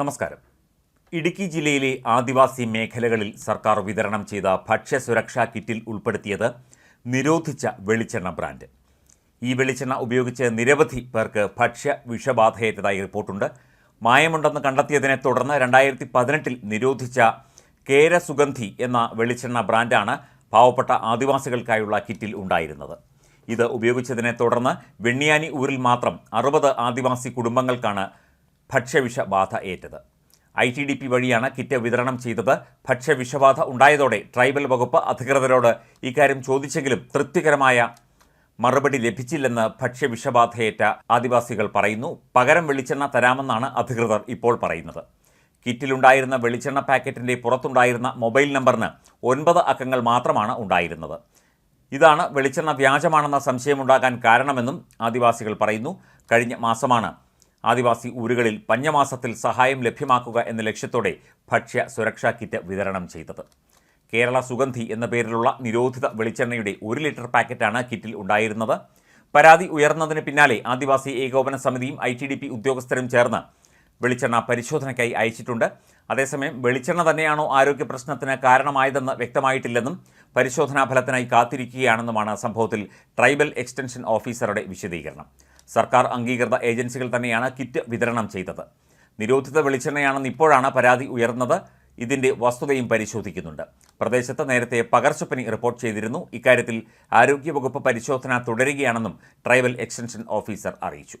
നമസ്കാരം. ഇടുക്കി ജില്ലയിലെ ആദിവാസി മേഖലകളിൽ സർക്കാർ വിതരണം ചെയ്ത ഭക്ഷ്യസുരക്ഷാ കിറ്റിൽ ഉൾപ്പെടുത്തിയത് നിരോധിച്ച വെളിച്ചെണ്ണ ബ്രാൻഡ്. ഈ വെളിച്ചെണ്ണ ഉപയോഗിച്ച് നിരവധി പേർക്ക് ഭക്ഷ്യ വിഷബാധയേറ്റതായി റിപ്പോർട്ടുണ്ട്. മായമുണ്ടെന്ന് കണ്ടെത്തിയതിനെ തുടർന്ന് രണ്ടായിരത്തി പതിനെട്ടിൽ നിരോധിച്ച കേരസുഗന്ധി എന്ന വെളിച്ചെണ്ണ ബ്രാൻഡാണ് പാവപ്പെട്ട ആദിവാസികൾക്കായുള്ള കിറ്റിൽ ഉണ്ടായിരുന്നത്. ഇത് ഉപയോഗിച്ചതിനെ തുടർന്ന് വെണ്ണിയാനി ഊരിൽ മാത്രം അറുപത് ആദിവാസി കുടുംബങ്ങൾക്കാണ് ഭക്ഷ്യവിഷബാധ ഏറ്റത്. ഐ ടി ഡി പി വഴിയാണ് കിറ്റ് വിതരണം ചെയ്തത്. ഭക്ഷ്യവിഷബാധ ഉണ്ടായതോടെ ട്രൈബൽ വകുപ്പ് അധികൃതരോട് ഇക്കാര്യം ചോദിച്ചെങ്കിലും തൃപ്തികരമായ മറുപടി ലഭിച്ചില്ലെന്ന് ഭക്ഷ്യവിഷബാധയേറ്റ ആദിവാസികൾ പറയുന്നു. പകരം വെളിച്ചെണ്ണ തരാമെന്നാണ് അധികൃതർ ഇപ്പോൾ പറയുന്നത്. കിറ്റിലുണ്ടായിരുന്ന വെളിച്ചെണ്ണ പാക്കറ്റിന്റെ പുറത്തുണ്ടായിരുന്ന മൊബൈൽ നമ്പറിന് ഒൻപത് അക്കങ്ങൾ മാത്രമാണ് ഉണ്ടായിരുന്നത്. ഇതാണ് വെളിച്ചെണ്ണ വ്യാജമാണെന്ന സംശയമുണ്ടാകാൻ കാരണമെന്നും ആദിവാസികൾ പറയുന്നു. കഴിഞ്ഞ മാസമാണ് ആദിവാസി ഊരുകളിൽ പഞ്ഞമാസത്തിൽ സഹായം ലഭ്യമാക്കുക എന്ന ലക്ഷ്യത്തോടെ ഭക്ഷ്യ സുരക്ഷാ കിറ്റ് വിതരണം ചെയ്തത്. കേരള സുഗന്ധി എന്ന പേരിലുള്ള നിരോധിത വെളിച്ചെണ്ണയുടെ ഒരു ലിറ്റർ പാക്കറ്റാണ് കിറ്റിൽ ഉണ്ടായിരുന്നത്. പരാതി ഉയർന്നതിന് പിന്നാലെ ആദിവാസി ഏകോപന സമിതിയും ഐ ടി ഡി പി ഉദ്യോഗസ്ഥരും ചേർന്ന് വെളിച്ചെണ്ണ പരിശോധനയ്ക്കായി അയച്ചിട്ടുണ്ട്. അതേസമയം വെളിച്ചെണ്ണ തന്നെയാണോ ആരോഗ്യ പ്രശ്നത്തിന് കാരണമായതെന്ന് വ്യക്തമായിട്ടില്ലെന്നും പരിശോധനാ ഫലത്തിനായി കാത്തിരിക്കുകയാണെന്നുമാണ് സംഭവത്തിൽ ട്രൈബൽ എക്സ്റ്റൻഷൻ ഓഫീസറുടെ വിശദീകരണം. സർക്കാർ അംഗീകൃത ഏജൻസികൾ തന്നെയാണ് കിറ്റ് വിതരണം ചെയ്തത്. നിരോധിത വെളിച്ചെണ്ണയാണെന്ന് ഇപ്പോഴാണ് പരാതി ഉയർന്നത്. ഇതിന്റെ വസ്തുതയും പരിശോധിക്കുന്നുണ്ട്. പ്രദേശത്ത് നേരത്തെ പകർച്ചപ്പനി റിപ്പോർട്ട് ചെയ്തിരുന്നു. ഇക്കാര്യത്തിൽ ആരോഗ്യവകുപ്പ് പരിശോധന തുടരുകയാണെന്നും ട്രൈബൽ എക്സ്റ്റൻഷൻ ഓഫീസർ അറിയിച്ചു.